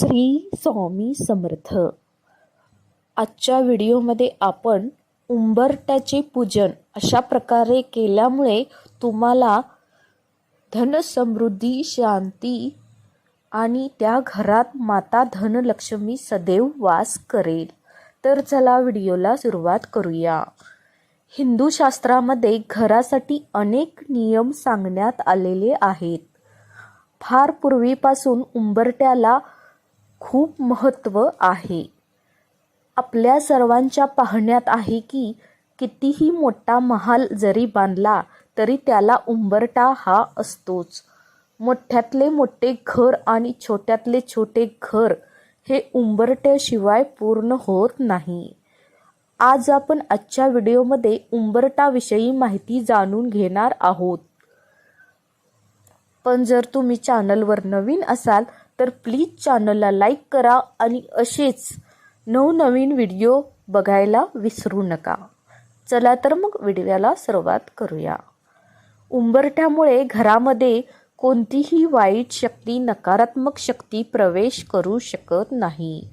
श्री स्वामी समर्थ. आजच्या व्हिडिओमध्ये आपण उंबरट्याचे पूजन अशा प्रकारे केल्यामुळे तुम्हाला धनसमृद्धी शांती आणि त्या घरात माता धनलक्ष्मी सदैव वास करेल. तर चला व्हिडिओला सुरुवात करूया. हिंदू शास्त्रामध्ये घरासाठी अनेक नियम सांगण्यात आलेले आहेत. फार पूर्वीपासून उंबरट्याला खूप महत्त्व आहे. आपल्या सर्वांच्या पाहण्यात आहे की कितीही मोठा महाल जरी बांधला तरी त्याला उंबरटा हा असतोच. मोठ्यातले मोठे घर आणि छोट्यातले छोटे घर हे उंबरट्याशिवाय पूर्ण होत नाही. आज आपण आजच्या व्हिडिओमध्ये उंबरटाविषयी माहिती जाणून घेणार आहोत. पण जर तुम्ही चॅनलवर नवीन असाल तर प्लीज चॅनलला लाईक करा आणि असेच नवनवीन व्हिडिओ बघायला विसरू नका. चला तर मग व्हिडिओला सुरुवात करूया. उंबरठ्यामुळे घरामध्ये कोणतीही वाईट शक्ती नकारात्मक शक्ती प्रवेश करू शकत नाही.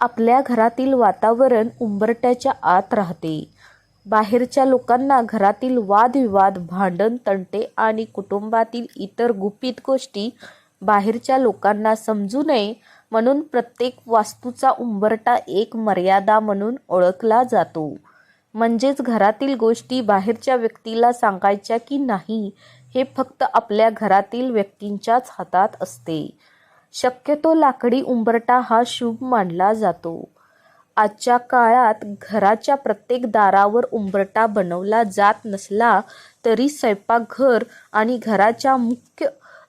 आपल्या घरातील वातावरण उंबरट्याच्या आत राहते. बाहेरच्या लोकांना घरातील वादविवाद भांडण तंटे आणि कुटुंबातील इतर गुपित गोष्टी बाहेरच्या लोकांना समजू नये म्हणून प्रत्येक वास्तूचा उंबरटा एक मर्यादा म्हणून ओळखला जातो. म्हणजेच घरातील गोष्टी बाहेरच्या व्यक्तीला सांगायच्या की नाही हे फक्त आपल्या घरातील व्यक्तींच्याच हातात असते. शक्यतो लाकडी उंबरटा हा शुभ मानला जातो. आजच्या काळात घराच्या प्रत्येक दारावर उंबरटा बनवला जात नसला तरी स्वयंपाकघर आणि घराच्या मुख्य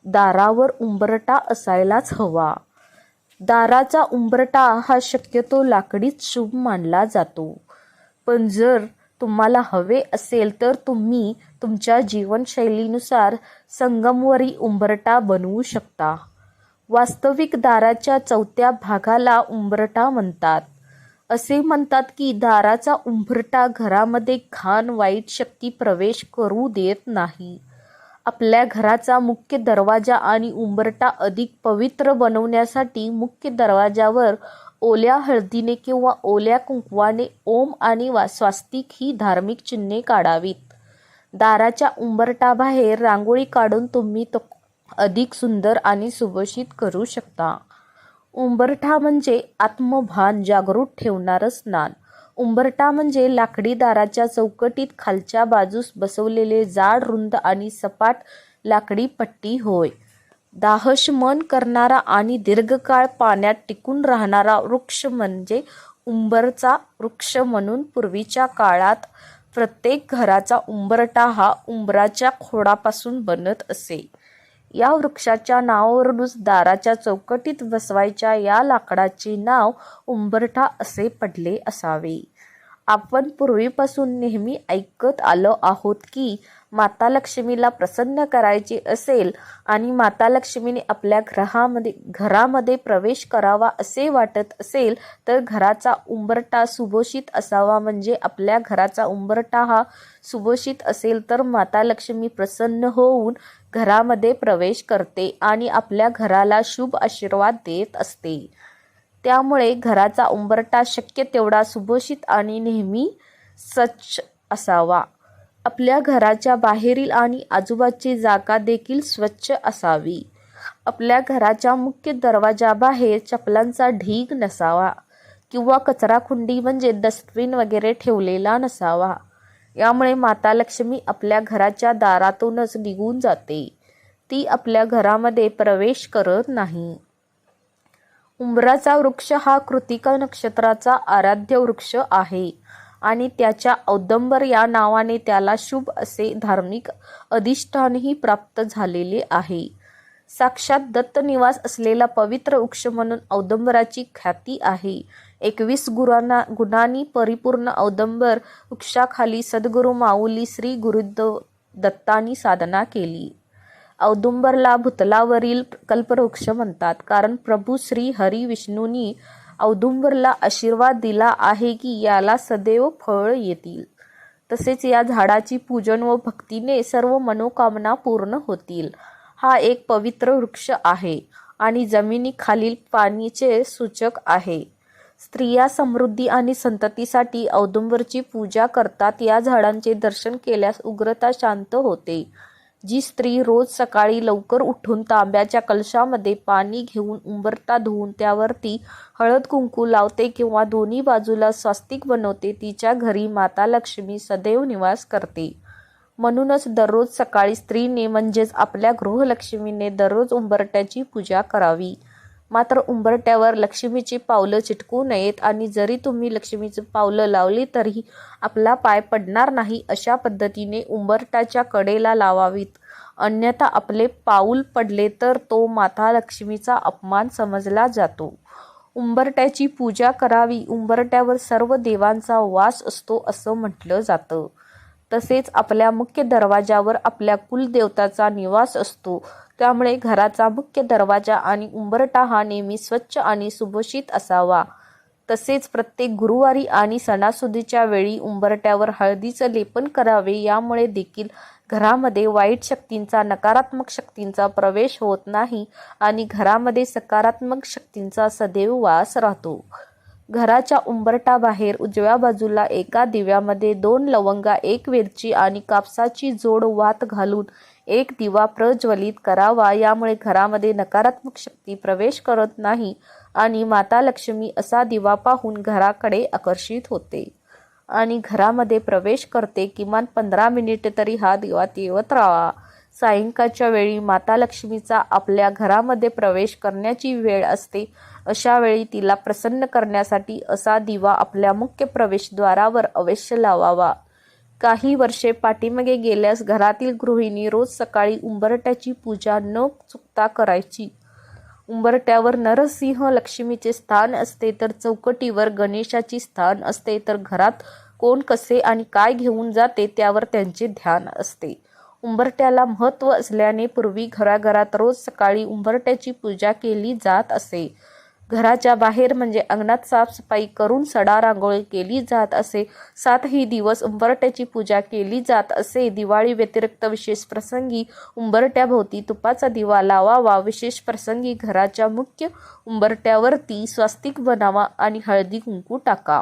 दारावर उंबरटा असायलाच हवा. दाराचा उंबरटा हा शक्यतो लाकडीच शुभ मानला जातो. पण जर तुम्हाला हवे असेल तर तुम्ही तुमच्या जीवनशैलीनुसार संगमवरी उंबरटा बनवू शकता. वास्तविक दाराच्या चौथ्या भागाला उंबरटा म्हणतात. असे म्हणतात की दाराचा उंबरटा घरामध्ये घाण वाईट शक्ती प्रवेश करू देत नाही. आपल्या घराचा मुख्य दरवाजा आणि उंबरटा अधिक पवित्र बनवण्यासाठी मुख्य दरवाजावर ओल्या हळदीने किंवा ओल्या कुंकवाने ओम आणि वा स्वास्तिक ही धार्मिक चिन्हे काढावीत. दाराच्या उंबरटाबाहेर रांगोळी काढून तुम्ही तो अधिक सुंदर आणि सुभोषित करू शकता. उंबरठा म्हणजे आत्मभान जागृत ठेवणारं स्नान. उंबरटा म्हणजे लाकडी दाराच्या चौकटीत खालच्या बाजूस बसवलेले जाड रुंद आणि सपाट लाकडी पट्टी होय. दाहशमन करणारा आणि दीर्घकाळ पाण्यात टिकून राहणारा वृक्ष म्हणजे उंबरचा वृक्ष म्हणून पूर्वीच्या काळात प्रत्येक घराचा उंबरटा हा उंबराच्या खोडापासून बनत असे. या वृक्षाच्या नावावरूनच दाराच्या चौकटीत बसवायच्या या लाकडाचे नाव उंबरठा असे पडले असावे. आपण पूर्वीपासून नेहमी ऐकत आलो आहोत की माता लक्ष्मीला प्रसन्न करायचे असेल आणि माता लक्ष्मीने आपल्या ग्रहामध्ये घरामध्ये प्रवेश करावा असे वाटत असेल तर घराचा उंबरटा सुभोषित असावा म्हणजे आपल्या घराचा उंबरटा हा सुभोषित असेल तर माता लक्ष्मी प्रसन्न होऊन घरामध्ये प्रवेश करते आणि आपल्या घराला शुभ आशीर्वाद देत असते. त्यामुळे घराचा उंबरटा शक्य तेवढा सुभोषित आणि नेहमी स्वच्छ असावा. आपल्या घराच्या बाहेरील आणि आजूबाजूची जागा देखील स्वच्छ असावी. आपल्या घराच्या मुख्य दरवाजाबाहेर चपलांचा ढीग नसावा किंवा कचराकुंडी म्हणजे डस्टबिन वगैरे ठेवलेला नसावा. यामुळे माता लक्ष्मी आपल्या घराच्या दारातूनच निघून जाते. ती आपल्या घरामध्ये प्रवेश करत नाही. उंबराचा वृक्ष हा कृतिका नक्षत्राचा आराध्य वृक्ष आहे आणि त्याच्या औदंबर या नावाने त्याला शुभ असे धार्मिक अधिष्ठानही प्राप्त झालेले आहे. साक्षात दत्तनिवास असलेला पवित्र वृक्ष म्हणून औदंबराची ख्याती आहे. एकवीस गुरांना गुणांनी परिपूर्ण औदंबर वृक्षाखाली सद्गुरू माऊली श्री गुरुदेव दत्तानी साधना केली. औदुंबरला भूतलावरील कल्पवृक्ष म्हणतात. कारण प्रभू श्री हरी विष्णूंनी औदुंबरला आशीर्वाद दिला आहे की याला सदैव फळ येतील. तसेच या झाडाची पूजन व भक्तीने सर्व मनोकामना पूर्ण होतील. हा एक पवित्र वृक्ष आहे आणि जमिनीखालील पाणीचे सूचक आहे. स्त्रिया समृद्धी आणि संततीसाठी औदुंबरची पूजा करतात. या झाडांचे दर्शन केल्यास उग्रता शांत होते. जी स्त्री रोज सकाळी लवकर उठून तांब्याच्या कलशामध्ये पाणी घेऊन उंबरता धुवून त्यावरती हळद कुंकू लावते किंवा दोन्ही बाजूला स्वास्तिक बनवते तिच्या घरी माता लक्ष्मी सदैव निवास करते. म्हणूनच दररोज सकाळी स्त्रीने म्हणजेच आपल्या गृहलक्ष्मीने दररोज उंबरट्याची पूजा करावी. मात्र उंबरट्यावर लक्ष्मीची पावलं चिटकू नयेत आणि जरी तुम्ही लक्ष्मीची पावलं लावली तरी आपला पाय पडणार नाही अशा पद्धतीने उंबरट्याच्या कडेला लावावीत. अन्यथा आपले पाऊल पडले तर तो माता लक्ष्मीचा अपमान समजला जातो. उंबरट्याची पूजा करावी. उंबरट्यावर सर्व देवांचा वास असतो असं म्हटलं जातं. तसेच आपल्या मुख्य दरवाजावर आपल्या कुलदेवताचा निवास असतो. त्यामुळे घराचा मुख्य दरवाजा आणि उंबरटा हा नेहमी स्वच्छ आणि सुभोषित असावा. तसेच प्रत्येक गुरुवारी आणि सणासुदीच्या वेळी उंबरट्यावर हळदीचं लेपन करावे यामुळे देखील घरामध्ये वाईट शक्तींचा नकारात्मक शक्तींचा प्रवेश होत नाही आणि घरामध्ये सकारात्मक शक्तींचा सदैव वास राहतो. घराच्या उंबरटाबाहेर उजव्या बाजूला एका दिव्यामध्ये दोन लवंगा एक वेलची आणि कापसाची जोड वात घालून एक दिवा प्रज्वलित करावा. यामुळे घरामध्ये नकारात्मक शक्ती प्रवेश करत नाही आणि माता लक्ष्मी असा दिवा पाहून घराकडे आकर्षित होते आणि घरामध्ये प्रवेश करते. किमान पंधरा मिनिटे तरी हा दिवा तेवत राहा सायंकाळच्या वेळी माता लक्ष्मीचा आपल्या घरामध्ये प्रवेश करण्याची वेळ असते अशा वेळी तिला प्रसन्न करण्यासाठी असा दिवा आपल्या मुख्य प्रवेशद्वारावर अवश्य लावावा. काही वर्षे पाठीमागे गेल्यास घरातील गृहिणी रोज सकाळी उंबरट्याची पूजा न चुकता करायची. उंबरट्यावर नरसिंह लक्ष्मीचे स्थान असते तर चौकटीवर गणेशाची स्थान असते तर घरात कोण कसे आणि काय घेऊन जाते त्यावर त्यांचे ध्यान असते. उंबरट्याला महत्त्व असल्याने पूर्वी घराघरात रोज सकाळी उंबरट्याची पूजा केली जात असे. घराच्या बाहेर म्हणजे अंगणात साफसफाई करून सडा रांगोळी केली जात असे. सातही दिवस उंबरट्याची पूजा केली जात असे. दिवाळी व्यतिरिक्त विशेष प्रसंगी उंबरट्याभोवती तुपाचा दिवा लावावा. विशेष प्रसंगी घराच्या मुख्य उंबरट्यावरती स्वास्तिक बनावा आणि हळदी कुंकू टाका.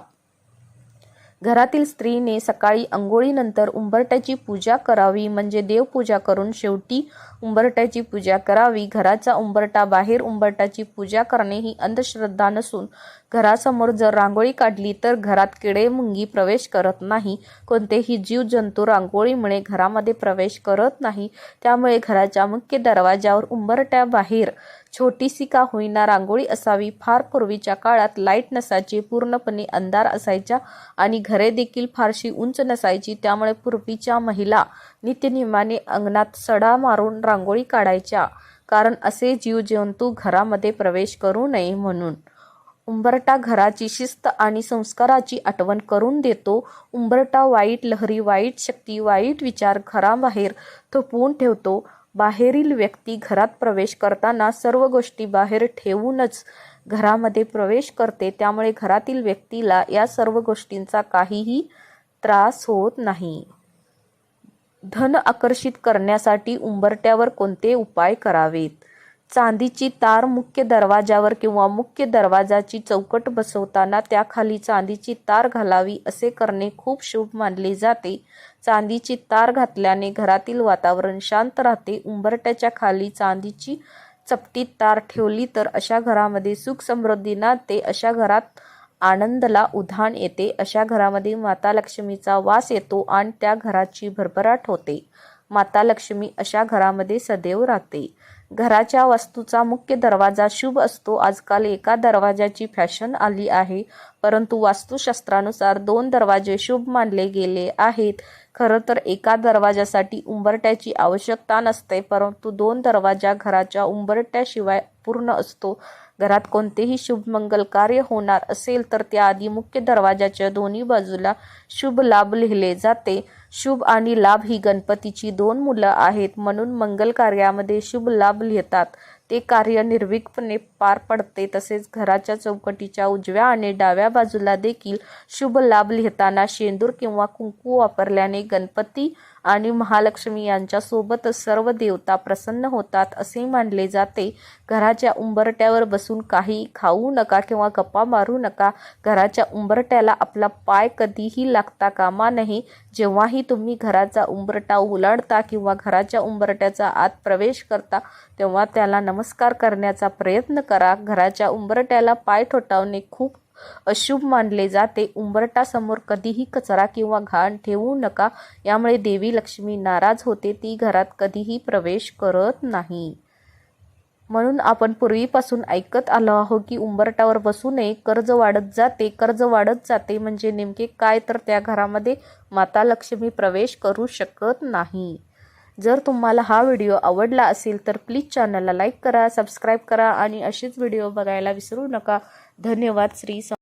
घरातील स्त्रीने सकाळी अंघोळीनंतर उंबरट्याची पूजा करावी म्हणजे देवपूजा करून शेवटी उंबरट्याची पूजा करावी. घराचा उंबरटा बाहेर उंबरट्याची पूजा करणे ही अंधश्रद्धा नसून घरासमोर जर रांगोळी काढली तर घरात किडे मुंगी प्रवेश करत नाही. कोणतेही जीवजंतू रांगोळीमुळे घरामध्ये प्रवेश करत नाही. त्यामुळे घराच्या मुख्य दरवाजावर उंबरट्या बाहेर छोटीशी का होईना रांगोळी असावी. फार पूर्वीच्या काळात लाइट नसायची पूर्णपणे अंधार असायच्या आणि घरे देखील फारशी उंच नसायची. त्यामुळे पूर्वीच्या महिला नित्यनियमाने अंगणात सडा मारून रांगोळी काढायच्या. कारण असे जीवजंतू घरामध्ये प्रवेश करू नये म्हणून. उंबरटा घराची शिस्त आणि संस्काराची आठवण करून देतो. उंबरटा वाईट लहरी वाईट शक्ती वाईट विचार घराबाहेर थोपवून ठेवतो. बाहेरील व्यक्ती घरात प्रवेश करताना सर्व गोष्टी बाहेर ठेवूनच घरामध्ये प्रवेश करते. त्यामुळे घरातील व्यक्तीला या सर्व गोष्टींचा काहीही त्रास होत नाही. धन आकर्षित करण्यासाठी उंबरट्यावर कोणते उपाय करावेत? चांदीची तार मुख्य दरवाजावर किंवा मुख्य दरवाजाची चौकट बसवताना त्याखाली चांदीची तार घालावी असे करणे खूप शुभ मानले जाते. चांदीची तार घातल्याने घरातील वातावरण शांत राहते. उंबरट्याच्या खाली चांदीची चपटीत तार ठेवली तर अशा घरामध्ये सुख समृद्धी नाते अशा घरात आनंदला उधाण येते अशा घरामध्ये माता लक्ष्मीचा वास येतो आणि त्या घराची भरभराट होते. माता लक्ष्मी अशा घरामध्ये सदैव राहते. घराच्या वास्तूचा मुख्य दरवाजा शुभ असतो. आजकाल एका दरवाजाची फॅशन आली आहे. परंतु वास्तुशास्त्रानुसार दोन दरवाजे शुभ मानले गेले आहेत. खरं तर एका दरवाजासाठी उंबरट्याची आवश्यकता नसते परंतु दोन दरवाजा घराच्या उंबरट्याशिवाय पूर्ण असतो. घरात कोणतेही शुभमंगल कार्य होणार असेल तर त्याआधी मुख्य दरवाजाच्या दोन्ही बाजूला शुभ लाभ लिहिले जाते. शुभ आणि लाभ ही गणपतीची दोन मुलं आहेत. म्हणून मंगल कार्यामध्ये शुभ लाभ लिहितात. ते कार्य निर्विघ्नपणे पार पडते. तसेच घराच्या चौकटीच्या उजव्या आणि डाव्या बाजूला देखील शुभ लाभ लिहिताना शेंदूर किंवा कुंकू वापरल्याने गणपती आणि महालक्ष्मी यांच्यासोबतच सर्व देवता प्रसन्न होतात असे मानले जाते. घराच्या उंबरट्यावर बसून काही खाऊ नका किंवा गप्पा मारू नका. घराच्या उंबरट्याला आपला पाय कधीही लागता कामा नये. जेव्हाही तुम्ही घराचा उंबरटा उलाडता किंवा घराच्या उंबरट्याचा आत प्रवेश करता तेव्हा त्याला नमस्कार करण्याचा प्रयत्न करा. घराच्या उंबरट्याला पाय ठोठावणे खूप अशुभ मानले जाते. उंबरटासमोर कधीही कचरा किंवा घाण ठेवू नका. यामुळे देवी लक्ष्मी नाराज होते. ती घरात कधीही प्रवेश करत नाही. म्हणून आपण पूर्वीपासून ऐकत आलो आहोत की उंबरटावर बसू नये. कर्ज वाढत जाते. कर्ज वाढत जाते म्हणजे नेमके काय? तर त्या घरामध्ये माता लक्ष्मी प्रवेश करू शकत नाही. जर तुम्हाला हा व्हिडिओ आवडला असेल तर प्लीज चॅनलला लाईक करा सबस्क्राईब करा आणि असेच व्हिडिओ बघायला विसरू नका. धन्यवाद श्री